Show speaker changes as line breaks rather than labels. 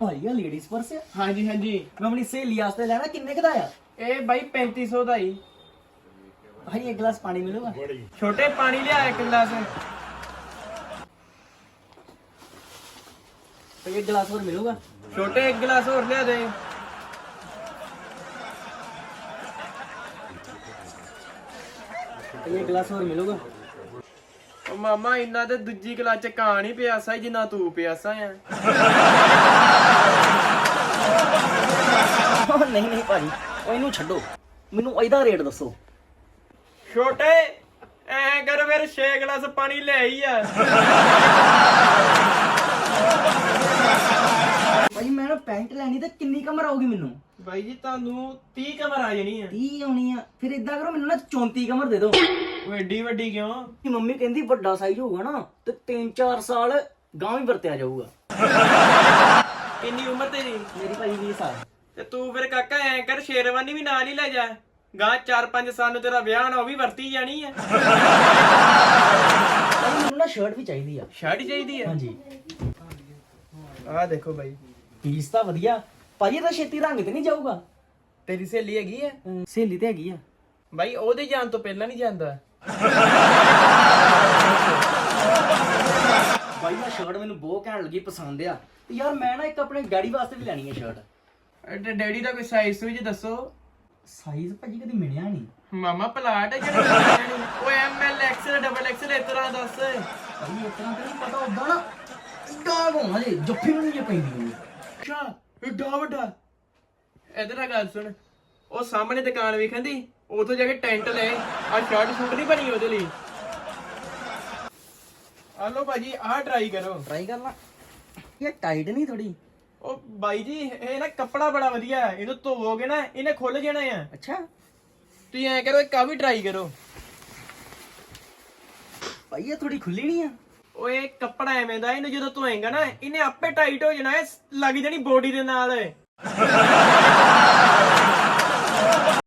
ਭਾਈ ਆ ladies purse ਆ
ਹਾਂਜੀ ਹਾਂਜੀ।
ਮੈਂ ਆਪਣੀ ਸਹੇਲੀ ਵਾਸਤੇ ਲੈਣਾ ਕਿੰਨੇ ਕੁ ਦਾ ਆ?
ਇਹ ਬਾਈ 3500 ਦਾ ਹੀ
ਭਾਈ ਇੱਕ ਗਲਾਸ ਪਾਣੀ ਮਿਲੂਗਾ?
ਛੋਟੇ ਪਾਣੀ ਲਿਆ ਇੱਕ ਗਲਾਸ।
ਭਾਈ ਇੱਕ ਗਲਾਸ ਹੋਰ ਮਿਲੂਗਾ?
ਛੋਟੇ ਇੱਕ ਗਲਾਸ ਹੋਰ ਲਿਆ ਦੇ।
ਇੱਕ ਗਲਾਸ ਹੋਰ ਮਿਲੂਗਾ?
ਉਹ ਮਾਮਾ ਇੰਨਾ ਤੇ ਦੂਜੀ ਕਲਾਸ ਚ ਕਾਂ ਨਹੀਂ ਪਿਆਸਾ ਜਿੰਨਾ ਤੂੰ ਪਿਆਸਾ ਆ।
ਉਹ ਨਹੀਂ ਨਹੀਂ ਭਾਜੀ ਉਹ ਇਹਨੂੰ ਛੱਡੋ। ਮੈਨੂੰ ਇਹਦਾ ਰੇਟ ਦੱਸੋ।
ਛੋਟੇ ਐ ਕਰ ਫਿਰ 6 ਗਲਾਸ ਪਾਣੀ ਲੈ ਆਈ ਆ।
ਭਾਈ ਮੈਂ ਨਾ ਪੈਂਟ ਲੈਣੀ ਤੇ ਕਿੰਨੀ ਕਮਰ ਆਊਗੀ ਮੈਨੂੰ?
ਬਾਈ ਜੀ ਤੁਹਾਨੂੰ 30 ਕਮਰ ਆ ਜਾਣੀ ਆ।
30 ਆਉਣੀ ਆ। ਫਿਰ ਇਦਾਂ ਕਰੋ ਮੈਨੂੰ ਨਾ 34 ਕਮਰ ਦੇ ਦਿਓ।
ਉਹ ਏਡੀ ਵੱਡੀ ਕਿਉਂ?
ਕਿ ਮੰਮੀ ਕਹਿੰਦੀ ਵੱਡਾ ਸਾਈਜ਼ ਹੋਊਗਾ ਨਾ ਤੇ 3-4 ਸਾਲ ਗਾਂ ਵੀ ਵਰਤਿਆ ਜਾਊਗਾ।
ਕਿੰਨੀ ਉਮਰ ਤੇਰੀ?
ਮੇਰੀ ਭਾਈ 20 ਸਾਲ।
ਤੇ ਤੂੰ ਫਿਰ ਕਾਕਾ ਐ ਕਰ ਸ਼ੇਰਵਾਨੀ ਵੀ ਨਾਲ ਹੀ ਲੈ ਜਾ। ਗਾਂ 4-5 ਸਾਲ ਨੂੰ ਤੇਰਾ ਵਿਆਹ ਹੋਣਾ ਉਹ ਵੀ ਵਰਤੀ ਜਾਣੀ ਆ।
ਭਾਈ ਮੈਨੂੰ ਨਾ ਸ਼ਰਟ ਵੀ ਚਾਹੀਦੀ ਆ।
ਸ਼ਰਟ ਚਾਹੀਦੀ ਆ?
ਹਾਂਜੀ।
ਆਹ ਦੇਖੋ ਬਾਈ।
ਪੀਸ ਤਾਂ ਵਧੀਆ। ਭਾਜੀ ਇਹਦਾ ਛੇਤੀ ਰੰਗ ਤੇ ਨਹੀਂ ਜਾਊਗਾ?
ਤੇਰੀ ਸਹੇਲੀ ਹੈਗੀ ਆ?
ਸਹੇਲੀ ਤੇ ਹੈਗੀ ਆ।
ਬਾਈ ਉਹਦੇ ਜਾਣ ਤੋਂ ਪਹਿਲਾਂ ਨਹੀਂ ਜਾਂਦਾ।
ਭਾਈ ਮੈਂ ਸ਼ਰਟ ਮੈਨੂੰ ਬਹੁਤ ਘੈਂਟ ਲੱਗੀ ਪਸੰਦ ਆ। ਤੇ ਯਾਰ ਮੈਂ ਨਾ ਇੱਕ ਆਪਣੇ ਡੈਡੀ ਵਾਸਤੇ ਵੀ ਲੈਣੀ ਹੈ ਸ਼ਰਟ
ਤੇ ਡੈਡੀ ਦਾ ਕੋਈ ਸਾਈਜ਼ ਸੂਝ ਦੱਸੋ।
ਸਾਈਜ਼ ਭਾਜੀ ਕਦੀ ਮਿਲਿਆ ਨਹੀਂ।
ਮਾਮਾ ਪਲਾਟ ਹੈ ਜਿਹੜਾ ਉਹ M L XL double XL ਇਸ ਤਰ੍ਹਾਂ ਦੱਸ।
ਭਾਈ ਇਸ ਤਰ੍ਹਾਂ ਤੇ ਨਹੀਂ ਪਤਾ ਉਦਾਂ ਨਾ ਇੱਦਾਂ ਹੋਣਾ ਜੇ ਜੱਫੀ ਨੂੰ ਜੇ ਪੈਂਦੀ
ਅੱਛਾ ਏਡਾ ਵੱਡਾ। ਇਧਰ ਆ ਗੱਲ ਸੁਣ। ਉਹ ਸਾਹਮਣੇ ਦੁਕਾਨ ਵੇਖੰਦੀ ਉਥੋਂ ਜਾ ਕੇ ਟੈਂਟ ਲੈ। ਆ ਸ਼ਰਟ ਸ਼ੂਟ ਨਹੀਂ ਬਣੀ ਉਹਦੇ ਲਈ। ਆ ਲੋ ਭਾਜੀ ਆਹ ਟਰਾਈ ਕਰੋ।
ਟਰਾਈ ਕਰ ਲਾ। ਇਹ ਟਾਈਟ ਨਹੀਂ ਥੋੜੀ
ਉਹ ਬਾਈ ਜੀ ਇਹ ਨਾ ਕੱਪੜਾ ਬੜਾ ਵਧੀਆ ਹੈ। ਇਹਨੂੰ ਧੋਵੋਗੇ ਨਾ ਇਹਨੇ ਖੁੱਲ ਜਾਣਾ ਆ
ਅੱਛਾ।
ਤੁਸੀਂ ਐ ਕਰੋ ਇੱਕ ਆ ਵੀ ਟਰਾਈ ਕਰੋ।
ਭਾਈ ਇਹ ਥੋੜੀ ਖੁੱਲੀ ਨਹੀਂ ਆ।
ਓਏ ਕੱਪੜਾ ਐਵੇਂ ਦਾ ਇਹਨੂੰ ਜਦੋਂ ਧੋਏਗਾ ਨਾ ਇਹਨੇ ਆਪੇ ਟਾਈਟ ਹੋ ਜਾਣਾ ਇਹ ਲੱਗ ਜਾਣੀ ਬੋਡੀ ਦੇ ਨਾਲ।